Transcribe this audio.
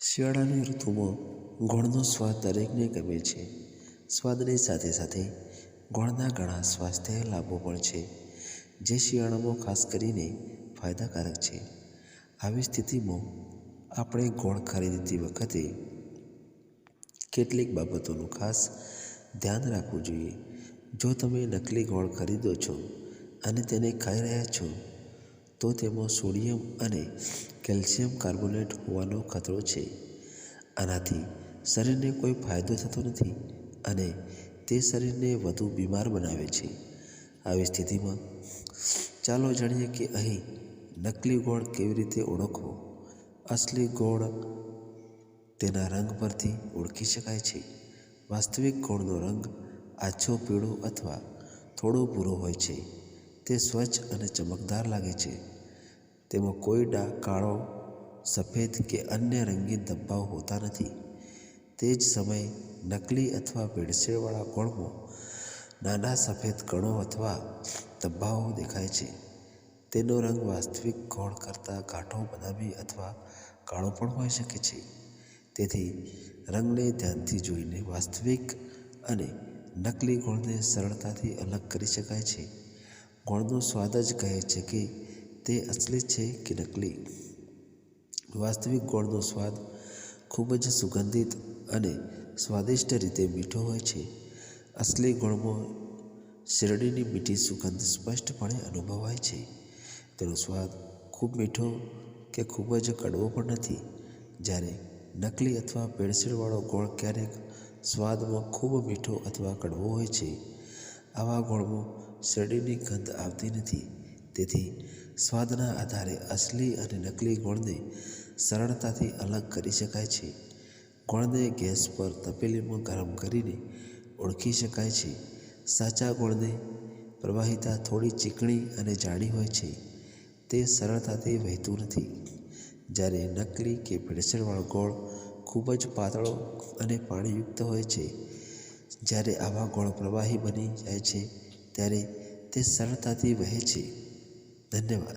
શિયાળાની ઋતુમાં ગોળનો સ્વાદ દરેકને ગમે છે. સ્વાદની સાથે સાથે ગોળના ઘણા સ્વાસ્થ્ય લાભો પણ છે, જે શિયાળામાં ખાસ કરીને ફાયદાકારક છે. આવી સ્થિતિમાં આપણે ગોળ ખરીદતી વખતે કેટલીક બાબતોનું ખાસ ધ્યાન રાખવું જોઈએ. જો તમે નકલી ગોળ ખરીદો છો અને તેને ખાઈ રહ્યા છો તો તેમાં સોડિયમ અને કેલ્શિયમ કાર્બોનેટ હોવાનો ખતરો છે. આનાથી શરીરને કોઈ ફાયદો થતો નથી અને તે શરીરને વધુ બીમાર બનાવે છે. આવી સ્થિતિમાં ચાલો જાણીએ કે અહીં નકલી ગોળ કેવી રીતે ઓળખવો? અસલી ગોળ તેના રંગ પરથી ઓળખી શકાય છે. વાસ્તવિક ગોળનો રંગ આછો પીળો અથવા થોડો ભૂરો હોય છે. તે સ્વચ્છ અને ચમકદાર લાગે છે. તેમાં કોઈ ડા કાળો સફેદ કે અન્ય રંગીન ધબ્બાઓ હોતા નથી. તે જ સમયે નકલી અથવા ભેળસેળવાળા ગોળમાં નાના સફેદ કણો અથવા ધબ્બાઓ દેખાય છે. તેનો રંગ વાસ્તવિક ગોળ કરતાં ઘાટો બદામી અથવા કાળો પણ હોઈ શકે છે. તેથી રંગને ધ્યાનથી જોઈને વાસ્તવિક અને નકલી ગોળને સરળતાથી અલગ કરી શકાય છે. ગોળનો સ્વાદ જ કહે છે કે તે અસલી છે કે નકલી? વાસ્તવિક ગોળનો સ્વાદ ખૂબ જ સુગંધિત અને સ્વાદિષ્ટ રીતે મીઠો હોય છે. અસલી ગોળમાં શેરડીની મીઠી સુગંધ સ્પષ્ટપણે અનુભવાય છે. તેનો સ્વાદ ખૂબ મીઠો કે ખૂબ જ કડવો પણ નથી. જ્યારે નકલી અથવા ભેળસેળવાળો ગોળ ક્યારેક સ્વાદમાં ખૂબ મીઠો અથવા કડવો હોય છે, આવા ગોળમાં શેરડીની ગંધ આવતી નથી. તેથી સ્વાદના આધારે અસલી અને નકલી ગોળને સરળતાથી અલગ કરી શકાય છે. ગોળને ગેસ પર તપેલીમાં ગરમ કરીને ઓળખી શકાય છે. સાચા ગોળને પ્રવાહિતા થોડી ચીકણી અને જાડી હોય છે. તે સરળતાથી વહેતું નથી. જ્યારે નકલી કે ભેળસેળવાળો ગોળ ખૂબ જ પાતળો અને પાણીયુક્ત હોય છે, જ્યારે આવા ગોળ પ્રવાહી બની જાય છે, ત્યારે તે સરળતાથી વહે છે. धन्यवाद